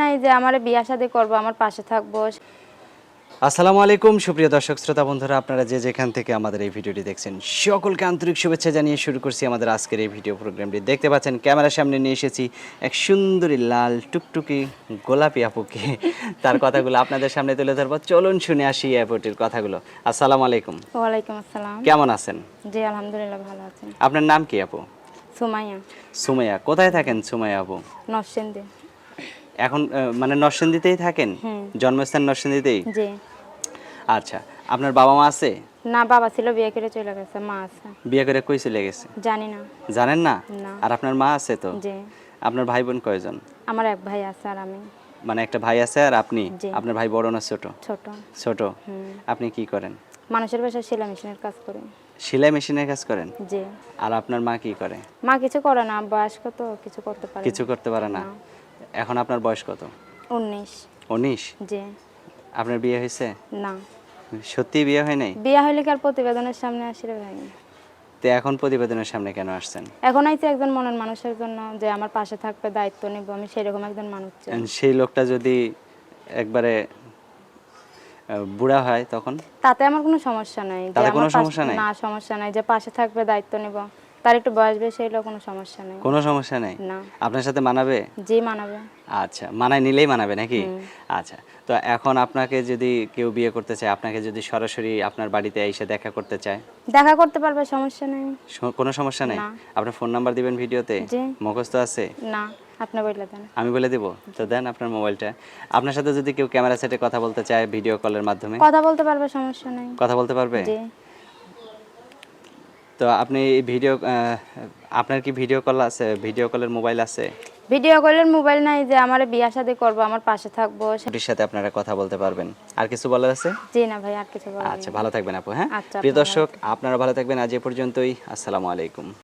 নাই যে আমার বিয়া শাদী করব আমার পাশে থাকব। আসসালামু আলাইকুম সুপ্রিয় দর্শক শ্রোতা বন্ধুরা আপনারা যে যেখান থেকে আমাদের এই ভিডিওটি দেখছেন সকলকে আন্তরিক শুভেচ্ছা জানিয়ে শুরু করছি আমাদের আজকের এই ভিডিও প্রোগ্রামটি। দেখতে পাচ্ছেন ক্যামেরার সামনে নিয়ে এসেছি এক সুন্দরী লাল টুকটুকি গোলাপি আপুকে। তার কথাগুলো আপনাদের সামনে তুলে ধরবো। চলুন শুনে আসি এই আপুটির কথাগুলো। আসসালামু আলাইকুম। ওয়ালাইকুম আসসালাম। কেমন আছেন? জি আলহামদুলিল্লাহ ভালো আছেন আপনার নাম কি আপু? সুমাইয়া। সুমাইয়া। কোথায় থাকেন সুমাইয়া আপু? নরসিংদী। এখন মানে নরসিংদীতেই থাকেন? জন্মস্থান নরসিংদীতেই? জি। আচ্ছা আপনার বাবা মা আছে? না বাবা ছিল বিয়ে করে চলে গেছে মা আছে। বিয়ে করে কই চলে গেছে? জানি না। জানেন না। আর আপনার মা আছে তো? জি। আপনার ভাই বোন কয়জন? আমার এক ভাই আছে আর আমি। মানে একটা ভাই আছে আর আপনি? আপনার ভাই বড় না ছোট? ছোট। ছোট? আপনি কি করেন? মানুষের বাসায় সেলাই মেশিনের কাজ করি। সেলাই মেশিনের কাজ করেন? জি। আর আপনার মা কি করে? মা কিছু করে না বয়স্ক তো কিছু করতে পারে কিছু করতে পারে না। এখন আপনার বয়স কত? উনিশ। উনিশ? জি। আপনার বিয়ে হয়েছে? না। সত্যি বিয়ে হয় নাই? বিয়া হইলে কি আর প্রতিবেদনের সামনে আসি রে ভাই? তো এখন প্রতিবেদনের সামনে কেন আসছেন? এখন আইছি একজন মনের মানুষের জন্য যে আমার পাশে থাকবে দায়িত্ব নিব আমি সেরকম একজন মানুষ চাই। সেই লোকটা যদি একবারে বুড়া হয় তখন? তাতে আমার কোনো সমস্যা নাই তাতে কোনো সমস্যা নাই? না সমস্যা নাই যে পাশে থাকবে দায়িত্ব নিব। তার একটু বয়স বেশি কোনো সমস্যা নেই। কোনো সমস্যা নেই? না। আপনার সাথে মানাবে? জি মানাবে। আচ্ছা মানায় নিলেই মানাবে নাকি? আচ্ছা তো এখন আপনাকে যদি কেউ বিয়ে করতে চায় আপনাকে যদি সরাসরি আপনার বাড়িতে এসে দেখা করতে চায়? দেখা করতে পারবে সমস্যা নেই। কোনো সমস্যা নেই? আপনার ফোন নাম্বার দিবেন ভিডিওতে। মুখস্থ আছে? না আপনি বললে দেন। আমি বলে দিব? তো দেন আপনার মোবাইলটা। আপনার সাথে যদি কেউ ক্যামেরা সেটে কথা বলতে চায় ভিডিও কলের মাধ্যমে? কথা বলতে পারবে সমস্যা নেই। কথা বলতে পারবে? জি। তো আপনি ভিডিও আপনার কি ভিডিও কল আছে? ভিডিও কলের মোবাইল আছে? ভিডিও কলের মোবাইল নাই যে আমার বিয়া শাদী করব আমার পাশে থাকব সেটির সাথে আপনারা কথা বলতে পারবেন। আর কিছু বলার আছে? জি না ভাই আর কিছু বলার আচ্ছা ভালো থাকবেন আপু হ্যাঁ? আচ্ছা, প্রিয় দর্শক আপনারা ভালো থাকবেন আজ এ পর্যন্তই। আসসালামু আলাইকুম।